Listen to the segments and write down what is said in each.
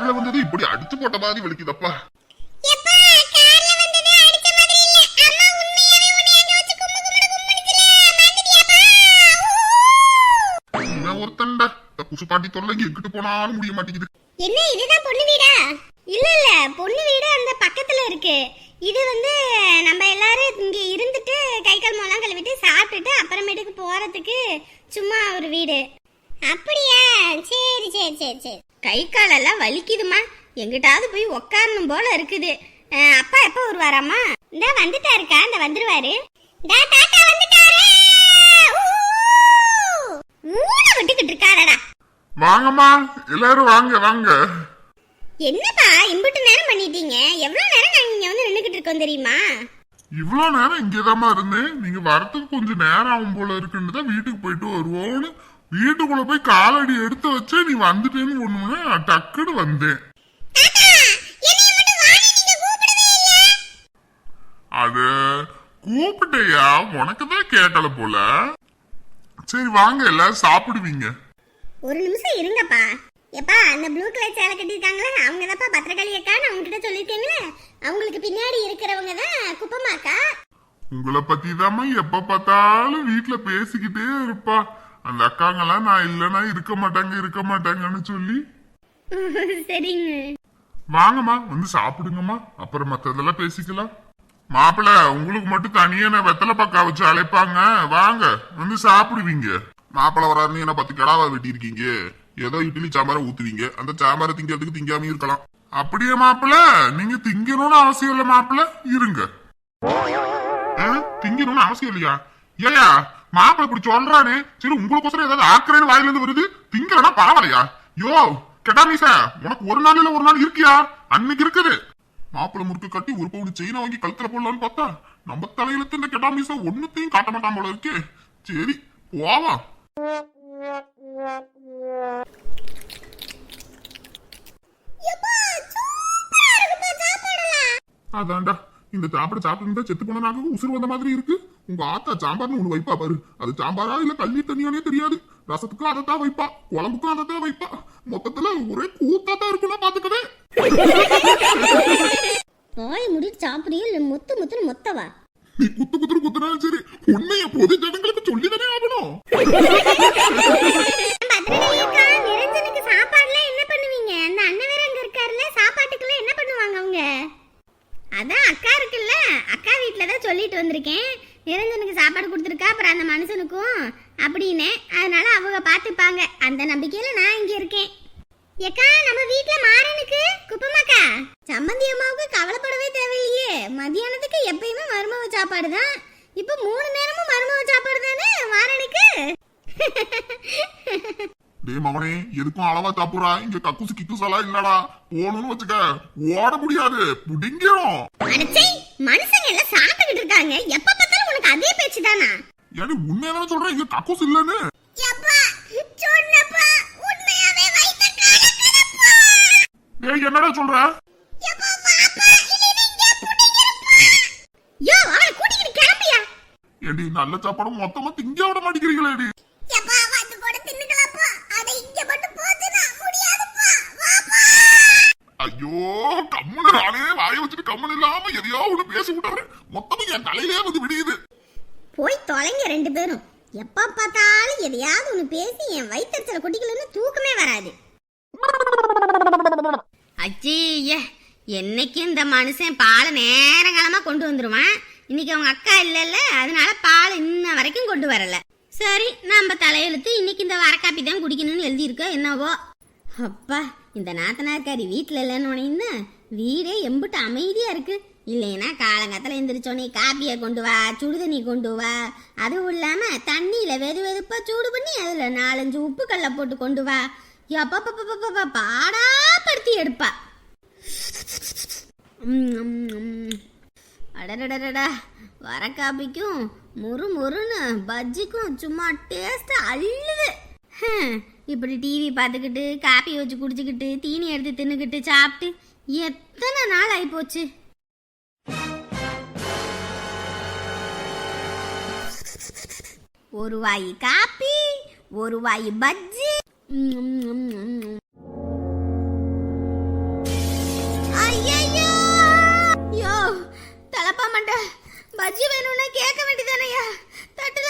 கார்ல வந்தது இப்படி அடிச்சு போட்ட மாதிரி வலிக்குதப்பா ஒருத்தன்டா இந்த குசுப்பாட்டி தொல்லை எங்கிட்டு போனாலும் முடிய மாட்டேங்குது. என்ன இதுதான் பொண்ணு வீடா? இல்ல இல்ல. பொண்ணு வீடு அந்த பக்கத்துல இருக்கு. இது வந்து நம்ம எல்லாரும் இங்க இருந்துட்டு கை கால் மூலம் கழுவிட்டு சாப்பிட்டுட்டு அப்புறமேட்டுக்கு போறதுக்கு சும்மா ஒரு வீடு. அப்படியா? சரி சரி சரி சரி. கை காலெல்லாம் வலிக்குதுமா எங்கிட்டாவது போய் உக்காரணும் போல இருக்குது. அப்பா எப்போ வருவாராம்மா? இந்த வந்துட்டாருக்கா. இந்த வந்துருவாரு. விட்டுக்கிட்டு இருக்காரடா. வாங்கம்மா. எல்லாரும் வாங்க வாங்க. என்னப்பா இம்புட்டு நேரம் பண்ணிட்டீங்க? எவ்வளவு நேரம் நாங்க இங்க வந்து நின்னுகிட்டு இருக்கோம் தெரியுமா? இவ்வளோ நேரம் இங்கேதாம்மா இருந்தேன். நீங்க வரத்துக்கு கொஞ்சம் நேரம் ஆகும் போல இருக்குன்னு தான் வீட்டுக்கு போயிட்டு வருவோம்னு வீட்டுக்குள்ள போய் காலடி எடுத்து வச்சே நீ வந்துட்டேன்னு நான் டக்குன்னு வந்தேன். அது கூப்பிட்டையா? உனக்கு தான் கேட்கல போல. சரி வாங்க எல்லாரும் சாப்பிடுவீங்க. ஒரு நிமிஷம் இருங்கப்பா. எப்பா அந்த ப்ளூ கலர் சேலை கட்டியிருக்காங்களே அவங்க தான்ப்பா பத்திரகாளி அக்கா நான் உங்ககிட்ட சொல்லியிருக்கேங்களே அவங்களுக்கு பின்னாடி இருக்கிறவங்க தான் குப்பமாக்கா உங்களை பத்தி தாம்மா எப்ப பார்த்தாலும் வீட்டுல பேசிக்கிட்டே இருப்பா. அந்த அக்காங்கெல்லாம் நான் இல்லைன்னா இருக்க மாட்டாங்க இருக்க மாட்டாங்கன்னு சொல்லி. சரிங்க. வாங்கம்மா வந்து சாப்பிடுங்கம்மா. அப்புறம் மத்ததெல்லாம் பேசிக்கலாம். மாப்பிள்ள உங்களுக்கு மட்டும் தனியா நான் வெத்தலை பக்கா வச்சு அழைப்பாங்க? வாங்க வந்து சாப்பிடுவீங்க. மாப்பிள்ள வராருன்னு என்ன பத்து கிடாவா வெட்டியிருக்கீங்க. ஏதோ இட்லி சாம்பாரை ஊத்துவீங்க. அந்த சாம்பாரை திங்கிறதுக்கு திங்காம இருக்கலாம். அப்படியே மாப்பிள்ள நீங்க திங்கணும்னு அவசியம் இல்ல மாப்பிள்ள இருங்க. திங்கணும்னு அவசியம் இல்லையா? ஏயா மாப்பிள்ள இப்படி சொல்றானே? சரி உங்களுக்கோசரம் ஏதாவது ஆக்குறேன்னு வாயில இருந்து வருது? திங்கலன்னா பரவாயில்லையா? யோ கெட்டா மீசா உனக்கு ஒரு நாள் இல்ல ஒரு நாள் இருக்கியா? அன்னைக்கு இருக்குது. மாப்பிள்ள முறுக்கு கட்டி ஒரு பவுன் செயினை வாங்கி கழுத்துல போடலான்னு பார்த்தா நம்ம தலையில இந்த கெட்டா மீசா ஒண்ணுத்தையும் காட்ட மாட்டான் போல இருக்கே. சரி போவா. அதான்டா இந்த சாப்பாடு சாப்பிட்டு செத்து போன நாக்கு உசுறு வந்த மாதிரி இருக்கு. உங்க ஆத்தா சாம்பார்னு ஒண்ணு வைப்பா பாரு. அது சாம்பாரா இல்ல கள்ளி தண்ணியானே தெரியாது. ரசத்துக்கும் அதைத்தான் வைப்பா. குழம்புக்கும் அதைத்தான் வைப்பா. மொத்தத்துல ஒரே கூத்தா தான் இருக்குன்னா பாத்துக்கவே. வாய் முடிட்டு சாப்பிடுறியோ இல்ல மொத்த மொத்தவா? நீ குத்து குத்துரு குத்துனாலும் சரி உண்மைய பொது ஜனங்களுக்கு சொல்லிதானே ஆகணும் பத்திரகாளி அக்கா நிரஞ்சனுக்கு சாப்பாடுலாம் என்ன பண்ணுவீங்க அந்த அண்ணன் வேற அங்க இருக்காருல்ல சாப்பாட்டுக்கெல்லாம் என்ன பண்ணுவாங்க அவங்க அதான் அக்கா இருக்குல்ல அக்கா வீட்டில் தான் சொல்லிட்டு வந்திருக்கேன் நிரஞ்சனுக்கு சாப்பாடு கொடுத்துருக்கா அப்புறம் அந்த மனுஷனுக்கும் அப்படின்னு அதனால அவங்க பார்த்துப்பாங்க அந்த நம்பிக்கையில நான் இங்க இருக்கேன் ஏக்கா நம்ம வீட்ல மாறனுக்கு குப்பமாக்கா சம்மந்தி அம்மாவுக்கு கவலைப்படவே தேவையில்லையே மதியானத்துக்கு எப்பயுமே மருமக சாப்பாடு தான் இப்போ மூணு நேரமும் மருமக சாப்பாடு தானே மாறனுக்கு டேய் மவனே எதுக்கும் அளவா சாப்புறா இங்க கக்குசு கிக்குஸ் எல்லாம் இல்லடா. போகணும்னு வச்சுக்க ஓட முடியாது. புடிங்கிரும். மனுஷங்க எல்லாம் சாப்பிட்டுக்கிட்டு இருக்காங்க. எப்ப பார்த்தாலும் உனக்கு அதே பேச்சு தானா? ஏடி உண்மையாதான் சொல்றேன் இங்க கக்குஸ் இல்லன்னு? உண்மையாவே என்னடா சொல்ற எப்பா வாப்பா இல்லைன்னா இங்கே புடிங்கிருப்பா யோ அவளை கூட்டிக்கிட்டு கிளம்பியா ஏடி நல்ல சாப்பாடு மொத்தமா திங்க விட மாட்டேங்கிறீங்களேடி ஐயோ கம்முனு நானே வாய வச்சுட்டு கம்முனு இல்லாம எதையோ ஒண்ணு பேசி விட்டுறேன். மொத்தமும் என் தலையிலே வந்து விடியுது. போய் தொலைங்க ரெண்டு பேரும். எப்ப பார்த்தாலும் எதையாவது ஒண்ணு பேசி என் வயிற்றுல கொட்டிக்கலன்னு தூக்கமே வராது. அஜிய என்னைக்கு இந்த மனுஷன் பாலை நேரங்காலமா கொண்டு வந்துருவான்? இன்னைக்கு அவங்க அக்கா இல்லைல்ல அதனால பால் இன்ன வரைக்கும் கொண்டு வரல. சரி நம்ம தலையெழுத்து இன்னைக்கு இந்த வரக்காப்பி தான் குடிக்கணும்னு எழுதியிருக்க என்னவோ? அப்பா இந்த நாத்தனார்காரி வீட்டில் இல்லைன்னு உடனே வீடே எம்பிட்டு அமைதியாக இருக்கு. இல்லைன்னா காலங்காத்தில் எழுந்திரிச்சோன்னே காப்பியை கொண்டு வா சுடுதண்ணி கொண்டு வா. அதுவும் இல்லாமல் தண்ணியில் வெது வெதுப்பாக சூடு பண்ணி அதில் நாலஞ்சு உப்பு கல்லை போட்டு கொண்டு வா. எப்பப்பப்பப்பப்ப பாடா படுத்தி எடுப்பா. ம், வர காபிக்கும் முறு முறுன்னு பஜ்ஜிக்கும் சும்மா டேஸ்ட் அள்ளுது. இப்படி டிவி பார்த்துக்கிட்டு காப்பி வச்சு குடிச்சுக்கிட்டு தீனி எடுத்து தின்னுக்கிட்டு சாப்பிட்டு எத்தனை நாள் ஆகிப்போச்சு ஒரு வாய் காப்பி ஒரு வாய் பஜ்ஜி. ஏப்பா மண்ட பஜ்ஜி வேணும்னா கேட்க வேண்டியதானையா தட்டுல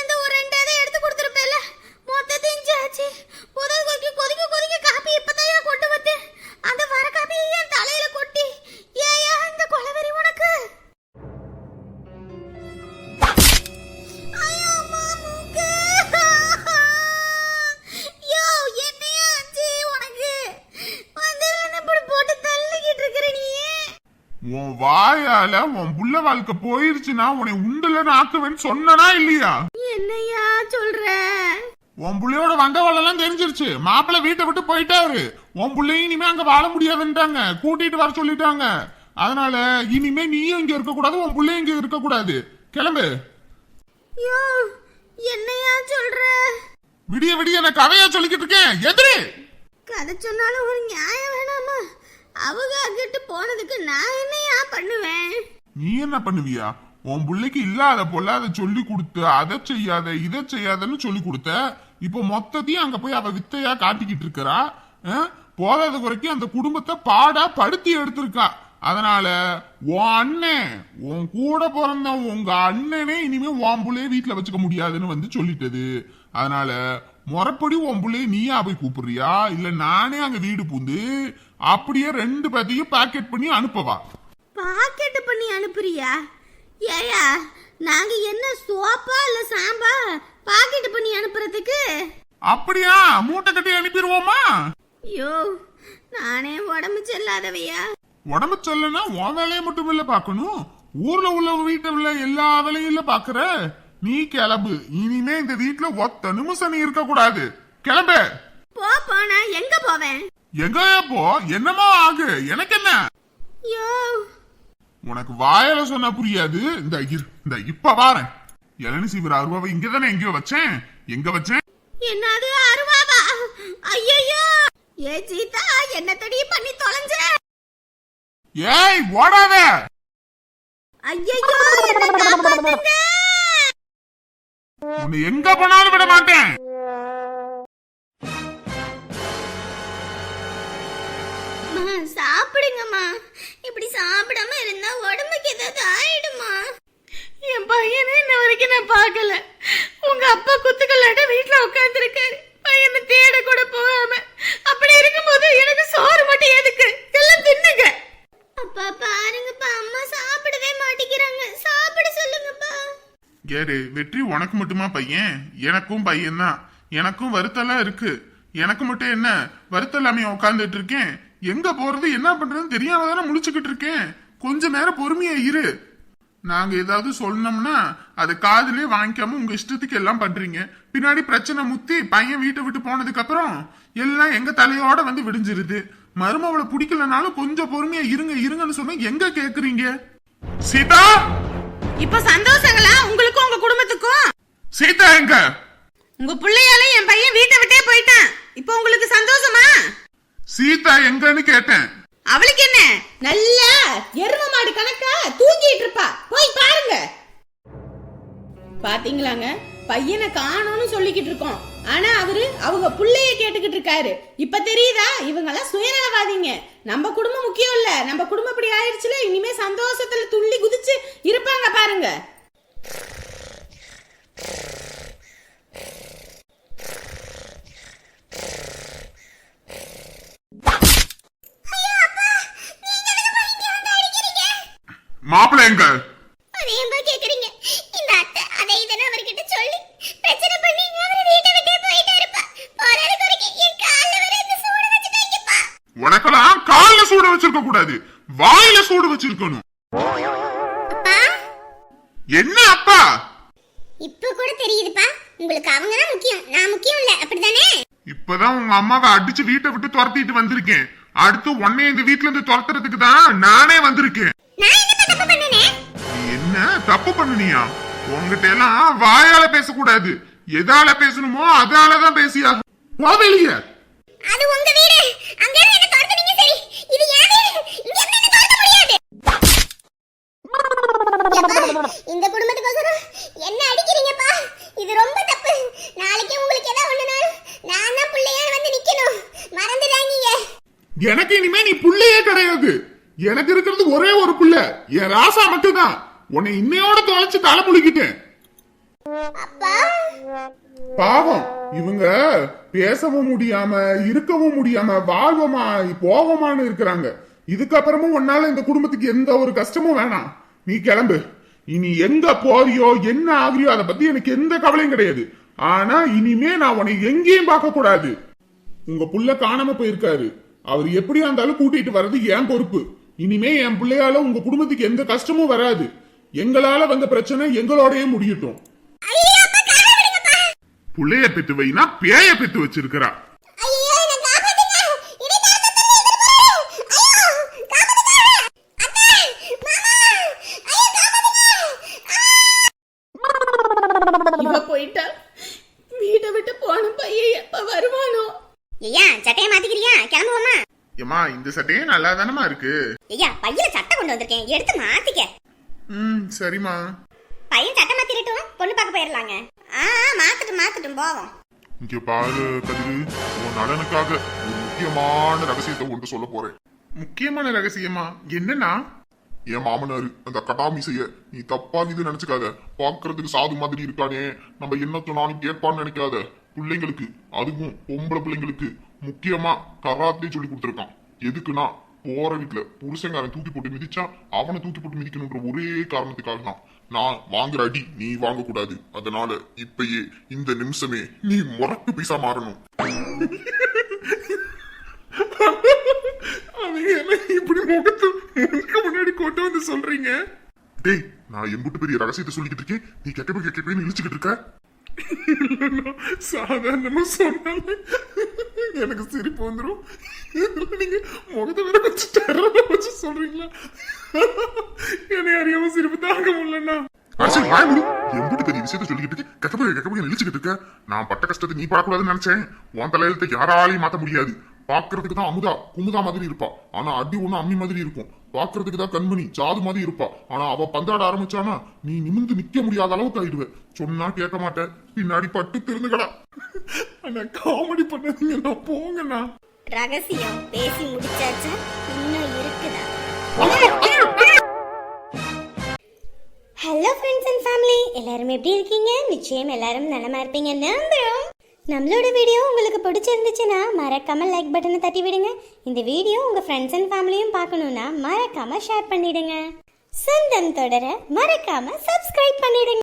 உன் வாயால உன் புள்ள வாழ்க்கை போயிருச்சுன்னா உன்னை உண்டுல நாக்குவேன்னு சொன்னனா இல்லையா? என்னையா சொல்ற? உன் புள்ளையோட வந்தவாளெல்லாம் தெரிஞ்சிருச்சு. மாப்பிள்ளை வீட்டை விட்டு போயிட்டாரு. உன் புள்ளையும் இனிமே அங்க வாழ முடியாதுன்றாங்க கூட்டிட்டு வர சொல்லிட்டாங்க. அதனால இனிமே நீயும் இங்க இருக்க கூடாது உன் புள்ளையும் இங்க இருக்க கூடாது கிளம்பு என்னையா சொல்ற? விடிய விடிய நான் கதையா சொல்லிக்கிட்டு இருக்கேன். எதிரி. கதை சொன்னாலும் ஒரு நியாயம் அவங்க அங்கிட்டு போனதுக்கு நான் என்னையா பண்ணுவேன்? நீ என்ன பண்ணுவியா? உன் பிள்ளைக்கு இல்லாத போல அதை சொல்லி கொடுத்து அதை செய்யாத இதை செய்யாதன்னு சொல்லி கொடுத்த? இப்போ மொத்தத்தையும் அங்க போய் அவ வித்தையா காட்டிக்கிட்டு இருக்கிறா? போதாத குறைக்கும் அந்த குடும்பத்தை பாடா படுத்தி எடுத்திருக்கா. அதனால உன் அண்ணன் உன் கூட பிறந்த உங்க அண்ணனே இனிமே உன் புள்ளைய வீட்டுல வச்சுக்க முடியாதுன்னு வந்து சொல்லிட்டது. அதனால முறப்படி உன் புள்ளைய நீயா போய் கூப்பிடுறியா? இல்ல நானே அங்க வீடு பூந்து அப்படியே ரெண்டு பேத்தையும் பேக்கெட் பண்ணி அனுப்பவா. பாக்கெட் பண்ணி அனுப்புறியா? ஏயா நாங்க என்ன சோப்பா இல்ல சாம்பா பாக்கெட் பண்ணி அனுப்புறதுக்கு? அப்படியா? மூட்டை கட்டி அனுப்பிடுவோமா? ஐயோ நானே உடம்பு செல்லாதவையா? உடம்பு சொல்லனா உன் வேலையை மட்டும் இல்ல பாக்கணும் ஊர்ல உள்ள வீட்டை உள்ள எல்லா வேலையும் இல்ல பாக்குற நீ கிளம்பு. இனிமே இந்த வீட்டுல ஒத்த நிமிஷம் நீ இருக்க கூடாது கிளம்பு. போ போனா எங்க போவேன்? எங்க போ? என்னமோ ஆகு? எனக்கு என்ன? உனக்கு வாயில சொன்னா புரியாது. இந்த இந்த இப்ப வாரேன் இளநி சீவிர அருவாவை இங்கதானே எங்கேயோ வச்சேன். எங்க வச்சேன்? என்னது அருவாவா? ஐயோ ஏ சீதா என்ன தடி பண்ணி தொலைஞ்ச? ஏய் ஓடாத. ஐயோ என்ன காப்பாத்துங்க. உன்னை எங்க போனாலும் விட மாட்டேன். சாப்பிடுங்கம்மா. இப்படி சாப்பிடாம இருந்தா உடம்புக்கு ஏதாவது ஆயிடுமா? என் பையனை இன்ன வரைக்கும் நான் பார்க்கல. உங்க அப்பா குத்துக்கல்லாட்ட வீட்டுல உட்காந்துருக்காரு பையனை தேட கூட போகாம. அப்படி இருக்கும்போது எனக்கு சோறு மட்டும் எதுக்கு? எல்லாம் தின்னுங்க. அப்பா பாருங்கப்பா அம்மா சாப்பிடவே மாட்டேங்கிறாங்க. சாப்பிட சொல்லுங்கப்பா. யாரு வெற்றி உனக்கு மட்டுமா பையன்? எனக்கும் பையன் தான் எனக்கும் வருத்தெல்லாம் இருக்கு. எனக்கு மட்டும் என்ன? வருத்தம் இல்லாம உட்காந்துட்டு இருக்கேன்? எங்க போறது என்ன பண்றதுன்னு தெரியாம தானே முழிச்சுக்கிட்டு இருக்கேன். கொஞ்ச நேரம் பொறுமையா இரு. நாங்க ஏதாவது சொன்னோம்னா அதை காதுலயே வாங்கிக்காம உங்க இஷ்டத்துக்கு எல்லாம் பண்றீங்க. பின்னாடி பிரச்சனை முத்தி பையன் வீட்டை விட்டு போனதுக்கு அப்புறம் எல்லாம் எங்க தலையோட வந்து விடிஞ்சிருது. மருமவளை பிடிக்கலனாலும் கொஞ்சம் பொறுமையா இருங்க இருங்கன்னு சொன்னா எங்க கேக்குறீங்க? சீதா? இப்ப சந்தோஷங்களா? உங்களுக்கும் உங்க குடும்பத்துக்கும்? சீதா எங்க? உங்க பிள்ளையால என் பையன் வீட்டை விட்டே போயிட்டான். இப்போ உங்களுக்கு சந்தோஷமா? சீதா எங்கன்னு கேட்டேன். அவளுக்கு என்ன? நல்லா எரும மாடு கணக்கா தூங்கிட்டு இருப்பா. போய் பாருங்க. பாத்தீங்களாங்க? பையனை காணோம்னு சொல்லிக்கிட்டு இருக்கோம். ஆனா அவரு அவங்க புள்ளைய கேட்டுக்கிட்டு இருக்காரு. இப்ப தெரியுதா? இவங்க எல்லாம் சுயநலவாதிங்க. நம்ம குடும்பம் முக்கியம் இல்ல. நம்ம குடும்பம் இப்படி ஆயிடுச்சுல இனிமே சந்தோஷத்துல துள்ளி குதிச்சு இருப்பாங்க பாருங்க. அதேம்பா கேக்குறீங்க? இந்த அத்தை அதை இதன அவர்கிட்ட சொல்லி பிரச்சனை பண்ணி அவர் வீட்டை விட்டே போயிட்டே இருப்பா. போராட குறைக்கு என் கால்ல வர இந்த சூடு வச்சுட்டாங்கப்பா உனக்கெல்லாம் கால்ல சூடு வச்சிருக்க கூடாது. வாயில சூடு வச்சிருக்கணும். என்ன அப்பா? இப்ப கூட தெரியுதுப்பா. உங்களுக்கு அவங்க தான் முக்கியம். நான் முக்கியம் இல்ல. அப்படிதானே இப்பதான் உங்க அம்மாவை அடிச்சு வீட்டை விட்டு துரத்திட்டு வந்திருக்கேன். அடுத்து உன்னை இந்த வீட்ல இருந்து துரத்துறதுக்கு தான் நானே வந்திருக்கேன். என்ன? தப்பு பண்ணுனியா? உங்ககிட்ட எல்லாம் வாயால பேசக்கூடாது. எதால பேசணுமோ அதால தான் பேசியா போ வெளிய. அது உங்க வீடு. அங்க இருந்து என்ன துரத்துனீங்க சரி? இது என் வீடு. இங்க இருந்து என்ன துரத்த முடியாது. இந்த குடும்பத்துக்கோசரம் என்ன அடிக்கிறீங்கப்பா? இது ரொம்ப தப்பு. நாளைக்கு உங்களுக்கு ஏதாவது ஒண்ணுனாலும் நான் தான் பிள்ளையான்னு வந்து நிக்கணும். மறந்துடாதீங்க. எனக்கு இனிமே நீ புள்ளையே கிடையாது. எனக்கு இருக்கிறது ஒரே ஒரு புள்ள. என் ராசா மட்டும்தான். உன்னை இன்னையோட தொலைச்சு தலை முழுக்கிட்டேன் பாவம். இவங்க பேசவும் முடியாம இருக்கவும் முடியாம வாழ்வமா போகமான்னு இருக்கிறாங்க. இதுக்கப்புறமும் உன்னால இந்த குடும்பத்துக்கு எந்த ஒரு கஷ்டமும் வேணாம். நீ கிளம்பு. இனி எங்க போறியோ என்ன ஆகுறியோ அதை பத்தி எனக்கு எந்த கவலையும் கிடையாது. ஆனா இனிமே நான் உன்னை எங்கேயும் பார்க்க கூடாது. உங்க புள்ள காணாம போயிருக்காரு. அவர் எப்படியா இருந்தாலும் கூட்டிட்டு வர்றது என் பொறுப்பு. இனிமே என் பிள்ளையால உங்க குடும்பத்துக்கு எந்த கஷ்டமும் வராது. எங்களால வந்த பிரச்சனை எங்களோடயே முடியட்டும். புள்ளைய பெத்து வைனா பேய பெத்து வச்சிருக்கிறா. இவ போயிட்டா. வீட்டை விட்டு போன பையன் எப்ப வருவானோ? ஐயா சட்டையை மாத்திக்கிறியா? கிளம்புவோமா? ஏமா இந்த சட்டையே நல்லா தானமா இருக்கு? ஐயா பையில சட்டை கொண்டு வந்திருக்கேன். எடுத்து மாத்திக்க. ம் சரிம்மா. பையன் சட்டை மாத்திரட்டும் பொண்ணு பார்க்க போயிடலாங்க ஆ ஆ, மாத்தட்டும் மாத்தட்டும் போவோம். இங்க பாரு கதிரு உன் நலனுக்காக ஒரு முக்கியமான ரகசியத்தை ஒன்று சொல்ல போறேன். முக்கியமான ரகசியமா? என்னன்னா என் மாமனாரு அந்த கடாமிசைய நீ தப்பா இது நினைச்சுக்காத. பாக்குறதுக்கு சாது மாதிரி இருக்கானே. நம்ம என்ன சொன்னாலும் கேட்பான்னு நினைக்காத. பிள்ளைங்களுக்கு அதுவும் பொம்பளை பிள்ளைங்களுக்கு முக்கியமா கராத்தே சொல்லி கொடுத்துருக்கான். எதுக்குன்னா போற வீட்டுல புருஷங்காரன் தூக்கி போட்டு மிதிச்சா அவனை தூக்கி போட்டு மிதிக்கணுன்ற ஒரே காரணத்துக்காக தான். நான் வாங்குற அடி நீ வாங்க கூடாது. அதனால இப்பயே இந்த நிமிஷமே நீ முறக்கு பைசா மாறணும். இப்படி முகத்து முன்னாடி கொண்டு வந்து சொல்றீங்க? டேய் நான் எம்புட்டு பெரிய ரகசியத்தை சொல்லிக்கிட்டு இருக்கேன். நீ கெட்டப்ப கெட்டப்பேன்னு இழிச்சுக்கிட்டு இருக்க. சாதாரணமா சொன்னாலே எனக்கு சிரிப்பு வந்துடும் நீங்க முகத்தை வேற கொஞ்சம் டெரரா வச்சு சொல்றீங்களா? என்னை அறியாம சிரிப்பு தாங்க முடியலண்ணா. அரசு வாய் முடி. எம்பிட்டு பெரிய விஷயத்த சொல்லிக்கிட்டு இருக்கு. கெட்டப்ப கெட்டப்ப இருக்க? நான் பட்ட கஷ்டத்தை நீ பார்க்கக்கூடாதுன்னு நினைச்சேன். உன் தலையெழுத்தை யாராலையும் மாத்த முடியாது. பாக்குறதுக்கு தான் அமுதா குமுதா மாதிரி இருப்பா. ஆனா அடி ஒண்ணு அம்மி மாதிரி இருக்கும். பாக்குறதுக்கு தான் கண்மணி ஜாது மாதிரி இருப்பா. ஆனா அவ பந்தாட ஆரம்பிச்சானா நீ நிமிந்து நிக்க முடியாத அளவுக்கு ஆயிடுவ. சொன்னா கேட்க மாட்டேன். பின்னாடி பட்டு திருந்துக்கடா அண்ணா காமெடி பண்ணாதீங்க. நான் போங்கண்ணா. ரகசியம். பேசி முடிச்சாச்சு? இன்னும் இருக்குதா? ஹலோ ஃப்ரெண்ட்ஸ் அண்ட் ஃபேமிலி எல்லாரும் எப்படி இருக்கீங்க? நிச்சயம் எல்லாரும் நலமா இருப்பீங்க நம்புறோம். நம்மளோட வீடியோ உங்களுக்கு பிடிச்சிருந்துச்சுன்னா மறக்காமல் லைக் பட்டனை தட்டி விடுங்க. இந்த வீடியோ உங்கள் ஃப்ரெண்ட்ஸ் அண்ட் ஃபேமிலியும் பார்க்கணுன்னா மறக்காமல் ஷேர் பண்ணிடுங்க. சொந்தம் தொடர மறக்காமல் சப்ஸ்கிரைப் பண்ணிடுங்க.